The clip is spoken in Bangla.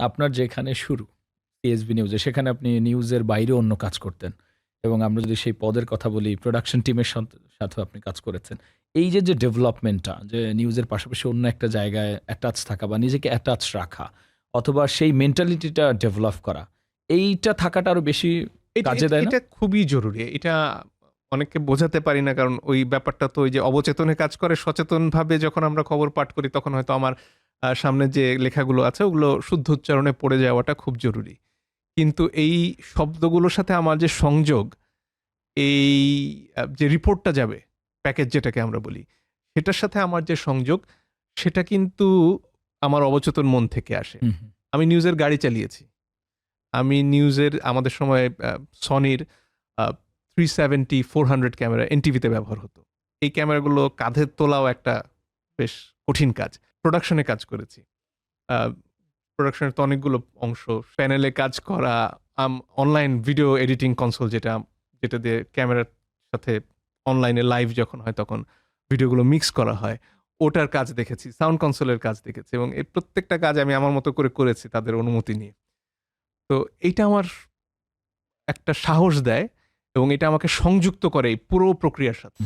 আপনার যেখানে শুরু সিএসবি নিউজে সেখানে আপনি নিউজের বাইরে অন্য কাজ করতেন। এবং আমরা যদি সেই পদের কথা বলি প্রোডাকশন টিমের সাথেও আপনি কাজ করেছেন। এই যে যে ডেভেলপমেন্টটা যে নিউজের পাশাপাশি অন্য একটা জায়গায় অ্যাটাচ থাকা বা নিজেকে অ্যাটাচ রাখা অথবা সেই মেন্টালিটিটা ডেভেলপ করা এইটা থাকাটা আরও বেশি কাজে দেয় এটা খুবই জরুরি। এটা অনেককে বোঝাতে পারি না কারণ ওই ব্যাপারটা তো ওই যে অবচেতনে কাজ করে সচেতনভাবে যখন আমরা খবর পাঠ করি তখন হয়তো আমার সামনে যে লেখাগুলো আছে ওগুলো শুদ্ধ উচ্চারণে পড়ে যাওয়াটা খুব জরুরি। কিন্তু এই শব্দগুলোর সাথে আমার যে সংযোগ এই যে রিপোর্টটা যাবে প্যাকেজ যেটাকে আমরা বলি সেটার সাথে আমার যে সংযোগ সেটা কিন্তু আমার অবচেতন মন থেকে আসে। আমি নিউজের গাড়ি চালিয়েছি। আমি নিউজের আমাদের সময় সনির three seventy four hundred camera এনটিভিতে ব্যবহার হতো। এই ক্যামেরাগুলো কাঁধে তোলাও একটা বেশ কঠিন কাজ। প্রোডাকশনে কাজ করেছি। প্রোডাকশনের তো অনেকগুলো অংশ। প্যানেলে কাজ করা অনলাইন ভিডিও এডিটিং কনসোল যেটা যেটা দিয়ে ক্যামেরার সাথে অনলাইনে লাইভ যখন হয় তখন ভিডিওগুলো মিক্স করা হয়। ওটার কাজ দেখেছি সাউন্ড কনসোলের কাজ দেখেছি এবং এই প্রত্যেকটা কাজ আমি আমার মতো করে করেছি তাদের অনুমতি নিয়ে। তো এইটা আমার একটা সাহস দেয় এবং এটা আমাকে সংযুক্ত করে এই পুরো প্রক্রিয়ার সাথে।